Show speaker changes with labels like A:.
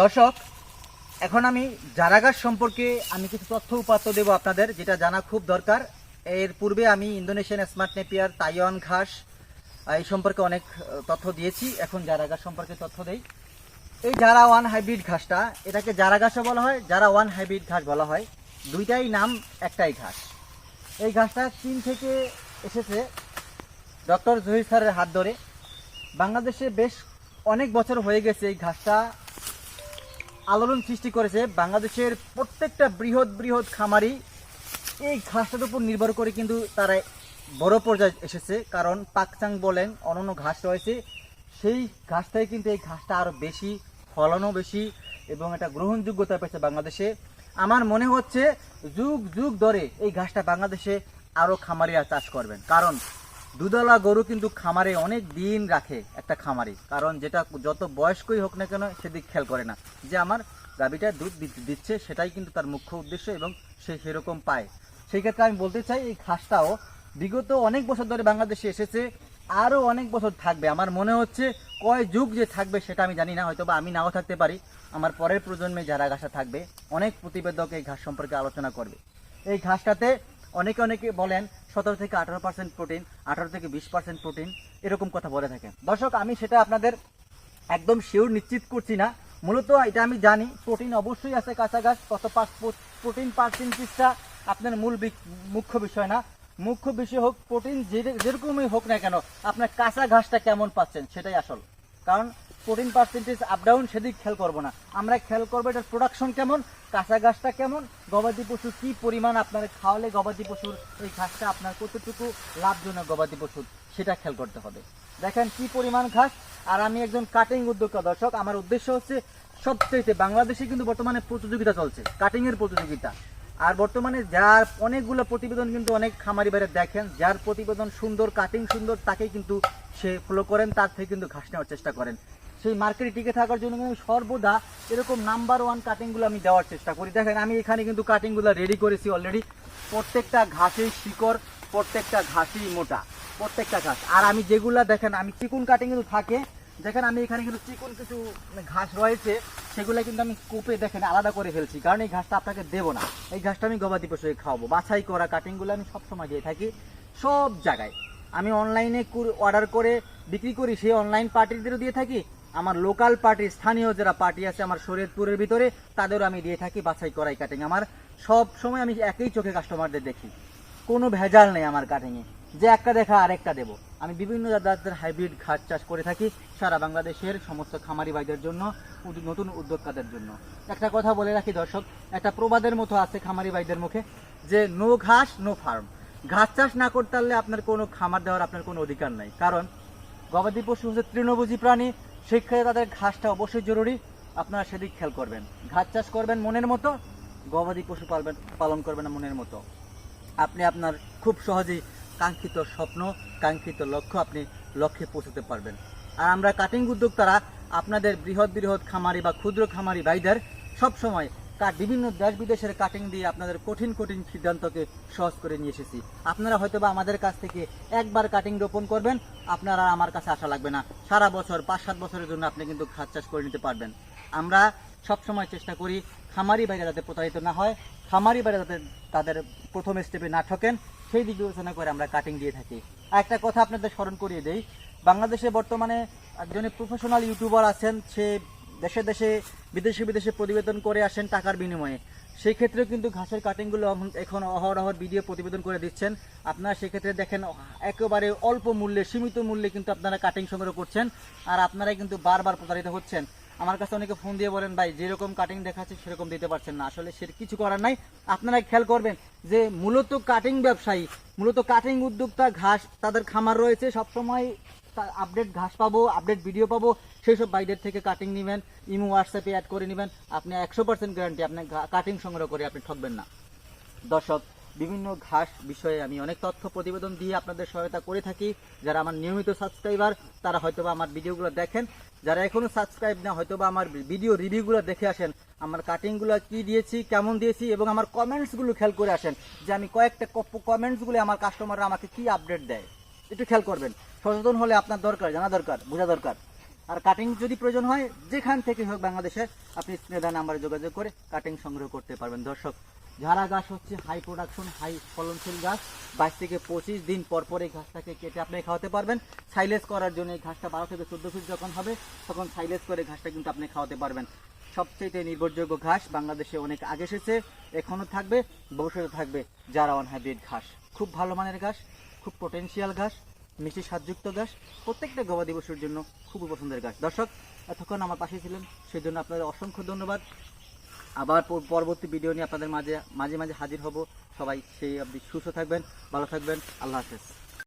A: দর্শক, এখন আমি জারাগাছ সম্পর্কে আমি কিছু তথ্য উপাত্ত দেব আপনাদের, যেটা জানা খুব দরকার। এর পূর্বে আমি ইন্দোনেশিয়ান স্মার্ট নেপিয়ার তাইওয়ান ঘাস এই সম্পর্কে অনেক তথ্য দিয়েছি। এখন জারাগাছ সম্পর্কে তথ্য দেই। এই জারা ওয়ান হাইব্রিড ঘাসটা, এটাকে জারা বলা হয়, জারা ওয়ান হাইব্রিড ঘাস বলা হয়। দুইটাই নাম একটাই ঘাস। এই ঘাসটা চীন থেকে এসেছে ডক্টর জহির স্যারের হাত ধরে। বাংলাদেশে বেশ অনেক বছর হয়ে গেছে এই ঘাসটা আলোড়ন সৃষ্টি করেছে বাংলাদেশের প্রত্যেকটা বৃহৎ বৃহৎ খামারি। এই ঘাসটার উপর নির্ভর করে কিন্তু তারা বড় পর্যায়ে এসেছে। কারণ পাকচাং বলেন অন্যান্য ঘাস রয়েছে। সেই ঘাসটাই কিন্তু এই ঘাসটা আরও বেশি, ফলনও বেশি এবং এটা গ্রহণযোগ্যতা পেয়েছে বাংলাদেশে। আমার মনে হচ্ছে, যুগ যুগ ধরে এই ঘাসটা বাংলাদেশে আরও খামারিরা চাষ করবেন। কারণ দুধওয়ালা গরু কিন্তু খামারে অনেক দিন রাখে একটা খামারে। কারণ যেটা যত বয়স্কই হোক না কেন সেদিক খেয়াল করে না। যে আমার গাভীটা দুধ দিচ্ছে, সেটাই কিন্তু তার মুখ্য উদ্দেশ্য এবং সে সেরকম পায়। সেই ক্ষেত্রে আমি বলতে চাই, এই ঘাসটাও বিগত অনেক বছর ধরে বাংলাদেশে এসেছে, আরও অনেক বছর থাকবে। আমার মনে হচ্ছে কয় যুগ যে থাকবে সেটা আমি জানি না হয়তো বা আমি নাও থাকতে পারি। আমার পরের প্রজন্মে যারা ঘাসা থাকবে, অনেক প্রতিবেদক এই ঘাস সম্পর্কে আলোচনা করবে। এই ঘাসটাতে অনেকে অনেকে বলেন সতেরো থেকে আঠারো পার্সেন্ট প্রোটিন আঠারো থেকে বিশ পার্সেন্ট প্রোটিন এরকম কথা বলে থাকেন। দর্শক, আমি সেটা আপনাদের একদম শিওর নিশ্চিত করছি না। মূলত এটা আমি জানি প্রোটিন অবশ্যই আছে কাঁচা ঘাস কত প্রোটিন পার্সেন্টেজটা আপনার মূল মুখ্য বিষয় না। মুখ্য বিষয় হোক প্রোটিন যে- যেরকমই হোক না কেন, আপনার কাঁচা ঘাসটা কেমন পাচ্ছেন, সেটাই আসল। কারণ প্রোটিন পার্সেন্টেজ আপ ডাউন সেদিক খেয়াল করব না। আমরা খেয়াল করব এটার প্রোডাকশন কেমন, কাঁচা ঘাসটা কেমন, গবাদি পশু কি পরিমাণ আপনার খাওয়ালে গবাদি পশুর এই ঘাসটা আপনার কতটুকু লাভজনক গবাদি পশুর, সেটা খেয়াল করতে হবে। দেখেন কি পরিমাণ ঘাস, আর আমি একজন কাটিং উদ্যোক্তা দর্শক, আমার উদ্দেশ্য হচ্ছে সবচেয়ে বাংলাদেশে কিন্তু বর্তমানে প্রতিযোগিতা চলছে কাটিং এর প্রতিযোগিতা। আর বর্তমানে যার অনেকগুলো প্রতিবেদন কিন্তু অনেক খামারি বাইরে দেখেন, যার প্রতিবেদন সুন্দর কাটিং সুন্দর, তাকেই কিন্তু সে ফলো করেন, তার থেকে কিন্তু ঘাস নেওয়ার চেষ্টা করেন। সেই মার্কেটে টিকে থাকার জন্য কিন্তু সর্বদা এরকম নাম্বার ওয়ান কাটিংগুলো আমি দেওয়ার চেষ্টা করি। দেখেন, আমি এখানে কিন্তু কাটিংগুলো রেডি করেছি অলরেডি প্রত্যেকটা ঘাসেই শিকড়, প্রত্যেকটা ঘাসই মোটা, প্রত্যেকটা ঘাস। আর আমি যেগুলা, দেখেন, আমি চিকুন কাটিং কিন্তু থাকে। দেখেন, আমি এখানে কিন্তু চিকুন কিছু ঘাস রয়েছে, সেগুলো কিন্তু আমি কোপে দেখেন, আলাদা করে ফেলছি। কারণ এই ঘাসটা আপনাকে দেবো না। এই ঘাসটা আমি গবাদি পশুকে খাওয়াবো। বাছাই করা কাটিংগুলো আমি সবসময় দিয়ে থাকি। সব জায়গায়। আমি অনলাইনে অর্ডার করে বিক্রি করি, সেই অনলাইন পার্টিদেরও দিয়ে থাকি। আমার লোকাল পার্টি স্থানীয় যারা পার্টি আছে আমার শরীয়তপুরের ভিতরে, তাদেরও আমি দিয়ে থাকি বাছাই করাই কাটিং আমার সব সময় আমি একই চোখে কাস্টমারদের দেখি। কোনো ভেজাল নেই আমার কাটিংয়ে যে একটা দেখা আরেকটা দেবো। আমি বিভিন্ন জাতের হাইব্রিড ঘাস চাষ করে থাকি সারা বাংলাদেশের সমস্ত খামারি ভাইদের জন্য নতুন উদ্যোক্তাদের জন্য। একটা কথা বলে রাখি দর্শক, একটা প্রবাদের মতো আছে খামারি ভাইদের মুখে, যে নো ঘাস নো ফার্ম ঘাস চাষ না করতে পারলে আপনার কোনো খামার দেওয়ার আপনার কোনো অধিকার নাই। কারণ গবাদি পশু হচ্ছে তৃণভোজী প্রাণী সেই ক্ষেত্রে তাদের ঘাসটা অবশ্যই জরুরি। আপনারা সেদিক খেয়াল করবেন। ঘাস চাষ করবেন মনের মতো, গবাদি পশু পালবেন পালন করবেন মনের মতো। আপনি আপনার খুব সহজেই কাঙ্ক্ষিত স্বপ্ন, কাঙ্ক্ষিত লক্ষ্য আপনি লক্ষ্যে পৌঁছতে পারবেন। আর আমরা কাটিং উদ্যোক্তারা, আপনাদের বৃহৎ বৃহৎ খামারি বা ক্ষুদ্র খামারি ভাইদের সব সময় কাট বিভিন্ন দেশ বিদেশের কাটিং দিয়ে আপনাদের কঠিন কঠিন সিদ্ধান্তকে সহজ করে নিয়ে এসেছি। আপনারা হয়তো বা আমাদের কাছ থেকে একবার কাটিং রোপণ করবেন, আপনারা আমার কাছে আসা লাগবে না। সারা বছর পাঁচ সাত বছরের জন্য আপনি কিন্তু খাত চাষ করে নিতে পারবেন। আমরা সবসময় চেষ্টা করি খামারি বাইরে যাতে প্রতারিত না হয়, খামারি বাইরে যাতে তাদের প্রথম স্টেপে না ঠকেন, সেই দিক বিবেচনা করে আমরা কাটিং দিয়ে থাকি। একটা কথা আপনাদের স্মরণ করিয়ে দেই, বাংলাদেশে বর্তমানে একজনে প্রফেশনাল ইউটিউবার আছেন, সে দেশে দেশে, বিদেশে বিদেশে প্রতিবেদন করে আসেন টাকার বিনিময়ে। সেই ক্ষেত্রেও কিন্তু ঘাসের কাটিংগুলো এখন- অহরহর ভিডিও প্রতিবেদন করে দিচ্ছেন। আপনারা সেক্ষেত্রে দেখেন, একেবারে অল্প মূল্যে, সীমিত মূল্যে কিন্তু আপনারা কাটিং সংগ্রহ করছেন। আর আপনারাই কিন্তু বারবার প্রতারিত হচ্ছেন। আমার কাছে অনেকে ফোন দিয়ে বলেন, ভাই, যেরকম কাটিং দেখাচ্ছে, সেরকম দিতে পারছেন না। আসলে সে কিছু করার নাই। আপনারা খেয়াল করবেন যে মূলত কাটিং ব্যবসায়ী, মূলত কাটিং উদ্যোক্তা ঘাস তাদের খামার রয়েছে সবসময় আপডেট ঘাস পাবো আপডেট ভিডিও পাবো সেই সব বাইরের থেকে কাটিং নেবেন, ইমো হোয়াটসঅ্যাপে অ্যাড করে নেবেন, আপনি একশো পার্সেন্ট গ্যারান্টি আপনার কাটিং সংগ্রহ করে আপনি ঠকবেন না। দর্শক, বিভিন্ন ঘাস বিষয়ে আমি অনেক তথ্য প্রতিবেদন দিয়ে আপনাদের সহায়তা করে থাকি। যারা আমার নিয়মিত সাবস্ক্রাইবার তারা হয়তোবা আমার ভিডিওগুলো দেখেন। যারা এখনও সাবস্ক্রাইব না, হয়তোবা আমার ভিডিও রিভিউগুলো দেখে আসেন। আমার কাটিংগুলো কি দিয়েছি, কেমন দিয়েছি, এবং আমার কমেন্টসগুলো খেয়াল করে আসেন যে আমি কয়েকটা কমেন্টসগুলো আমার কাস্টমাররা আমাকে কি আপডেট দেয়। একটু খেয়াল করবেন। সচেতন হলে আপনার দরকার, জানা দরকার, বোঝা দরকার। আর কাটিং যদি প্রয়োজন হয়, যেখান থেকে হোক বাংলাদেশে, আপনি স্ক্রিনে নাম্বারে যোগাযোগ করে কাটিং সংগ্রহ করতে পারবেন। দর্শক, ঝাড়া গাছ হচ্ছে হাই প্রোডাকশন হাই ফলনশীল গাছ। বাইশ থেকে পঁচিশ দিন পর পর এই ঘাসটাকে কেটে আপনি খাওয়াতে পারবেন। সাইলেজ করার জন্য এই ঘাসটা বারো থেকে চোদ্দ ফিট যখন হবে, তখন সাইলেজ করে ঘাসটা কিন্তু আপনি খাওয়াতে পারবেন। সবচেয়ে নির্ভরযোগ্য ঘাস বাংলাদেশে অনেক আগে এসেছে, এখনও থাকবে, ভবিষ্যতে থাকবে, যারা অন হাইব্রিড ঘাস। খুব ভালো মানের ঘাস খুব পটেনশিয়াল ঘাস, মিষ্টি স্বাদযুক্ত ঘাস। প্রত্যেকটা গবাদি পশুর জন্য খুবই পছন্দের ঘাস। দর্শক, এতক্ষণ আমার পাশে ছিলেন সেই জন্য আপনাদের অসংখ্য ধন্যবাদ। আবার পরবর্তী ভিডিও নিয়ে আপনাদের মাঝে মাঝে মাঝে হাজির হব। সবাই সেই আপনি সুস্থ থাকবেন, ভালো থাকবেন। আল্লাহ হাফেজ।